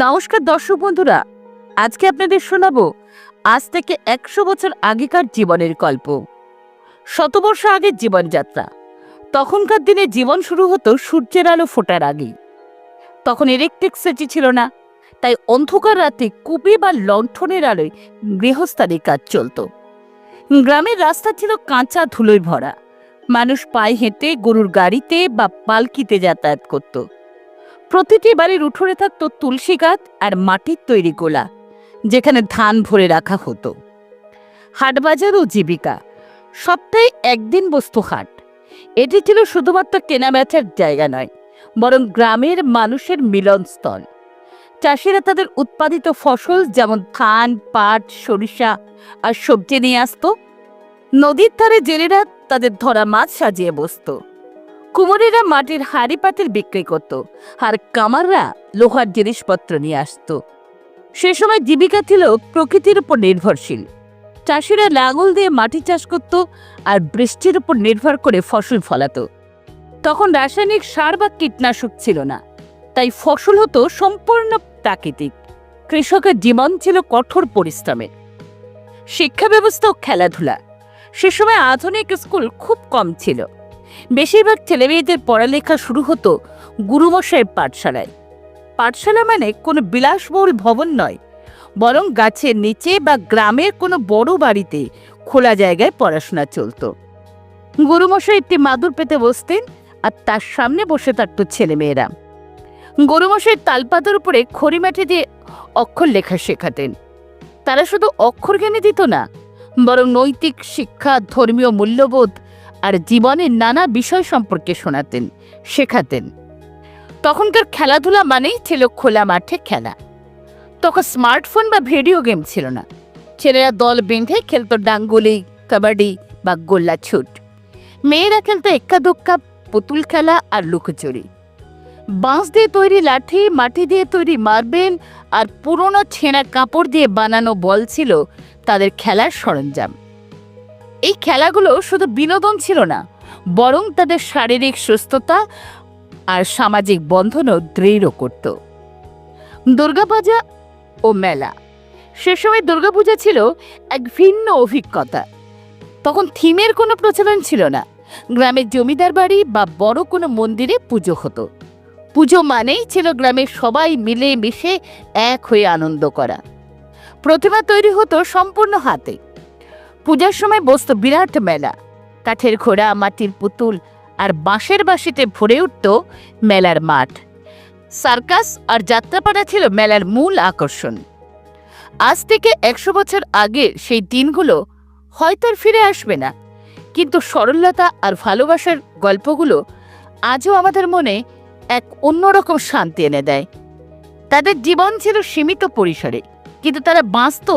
নমস্কার দর্শক বন্ধুরা, আজকে আপনাদের শোনাব আজ থেকে একশো বছর আগেকার জীবনের গল্প। শতবর্ষ আগের জীবনযাত্রা। তখনকার দিনে জীবন শুরু হতো সূর্যের আলো ফোটার আগেই। তখন ইলেকট্রিকসিটি ছিল না, তাই অন্ধকার রাতে কুপি বা লণ্ঠনের আলোয় গৃহস্থালী কাজ চলতো। গ্রামের রাস্তা ছিল কাঁচা ধুলোয় ভরা। মানুষ পায়ে হেঁটে গরুর গাড়িতে বা পালকিতে যাতায়াত করতো। প্রতিটি বাড়ির উঠোনে থাকতো তুলসী গাছ আর মাটির তৈরি গোলা, যেখানে ধান ভরে রাখা হতো। হাটবাজার ও জীবিকা, সপ্তাহে একদিন বস্তু হাট। এটি ছিল শুধুমাত্র কেনাবেচার জায়গা নয়, বরং গ্রামের মানুষের মিলনস্থল। চাষিরা তাদের উৎপাদিত ফসল যেমন ধান, পাট, সরিষা আর সবজি নিয়ে আসতো। নদীর ধারে জেলেরা তাদের ধরা মাছ সাজিয়ে বসতো। কুমোরেরা মাটির হাড়ি পাতিল বিক্রি করত আর কামাররা লোহার জিনিসপত্র নিয়ে আসতো। সে সময় জীবিকা ছিল প্রকৃতির উপর নির্ভরশীল। চাষিরা লাঙল দিয়ে মাটি চাষ করত আর বৃষ্টির উপর নির্ভর করে ফসল ফলাতো। তখন রাসায়নিক সার বা কীটনাশক ছিল না, তাই ফসল হতো সম্পূর্ণ প্রাকৃতিক। কৃষকের জীবন ছিল কঠোর পরিশ্রমের। শিক্ষা ব্যবস্থা ও খেলাধুলা। সে সময় আধুনিক স্কুল খুব কম ছিল। বেশিরভাগ ছেলেমেয়েদের পড়ালেখা শুরু হতো গুরুমশাইয়ের পাঠশালায়। পাঠশালা মানে কোনো বিলাসবহুল ভবন নয়, বরং গাছের নিচে বা গ্রামের কোনো বড় বাড়িতে খোলা জায়গায় পড়াশোনা চলতো। গুরুমশাই একটি মাদুর পেতে বসতেন আর তার সামনে বসে থাকত ছেলেমেয়েরা। গরুমশাই তালপাতার উপরে খড়িমাটি দিয়ে অক্ষর লেখা শেখাতেন। তারা শুধু অক্ষর জ্ঞানে দিত না, বরং নৈতিক শিক্ষা, ধর্মীয় মূল্যবোধ আর জীবনের নানা বিষয় সম্পর্কে শোনাতেন, শেখাতেন। তখনকার খেলাধুলা মানেই ছিল খোলা মাঠে খেলা। তখন স্মার্টফোন বা ভিডিও গেম ছিল না। ছেলেরা দল বেঁধে খেলতো ডাঙ্গুলি, কাবাডি বা গোল্লা ছুট। মেয়েরা খেলতো এক্কা পুতুল খেলা আর লুকোচুরি। বাঁশ দিয়ে তৈরি লাঠি, মাটি দিয়ে তৈরি মার্বেল আর পুরনো ছেঁড়া কাপড় দিয়ে বানানো বল ছিল তাদের খেলার সরঞ্জাম। এই খেলাগুলো শুধু বিনোদন ছিল না, বরং তাদের শারীরিক সুস্থতা আর সামাজিক বন্ধনও দৃঢ় করত। দুর্গাপূজা ও মেলা, সে সময় দুর্গাপূজা ছিল এক ভিন্ন অভিজ্ঞতা। তখন থিমের কোনো প্রচলন ছিল না, গ্রামের জমিদার বাড়ি বা বড় কোনো মন্দিরে পুজো হতো। পুজো মানেই ছিল গ্রামের সবাই মিলে মিশে এক হয়ে আনন্দ করা। প্রতিমা তৈরি হতো সম্পূর্ণ হাতে। পূজার সময় বসত বিরাট মেলা। কাঠের ঘোড়া, মাটির পুতুল আর বাঁশের বাঁশিতে ভরে উঠত মেলার মাঠ। সার্কাস আর যাত্রাপাড়া ছিল মেলার মূল আকর্ষণ। আজ থেকে একশো বছর আগে সেই দিনগুলো হয়তো আর ফিরে আসবে না, কিন্তু সরলতা আর ভালোবাসার গল্পগুলো আজও আমাদের মনে এক অন্যরকম শান্তি এনে দেয়। তাদের জীবন ছিল সীমিত পরিসরে। কিন্তু তারা বাঁচত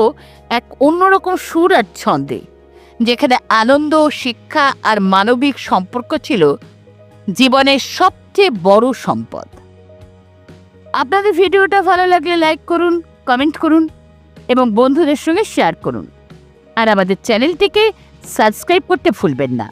এক অন্যরকম সুর আর ছন্দে, যেখানে আনন্দ, শিক্ষা আর মানবিক সম্পর্ক ছিল জীবনের সবচেয়ে বড় সম্পদ। আপনাদের ভিডিওটা ভালো লাগলে লাইক করুন কমেন্ট করুন এবং বন্ধুদের সঙ্গে শেয়ার করুন। আর আমাদের চ্যানেলটিকে সাবস্ক্রাইব করতে ভুলবেন না।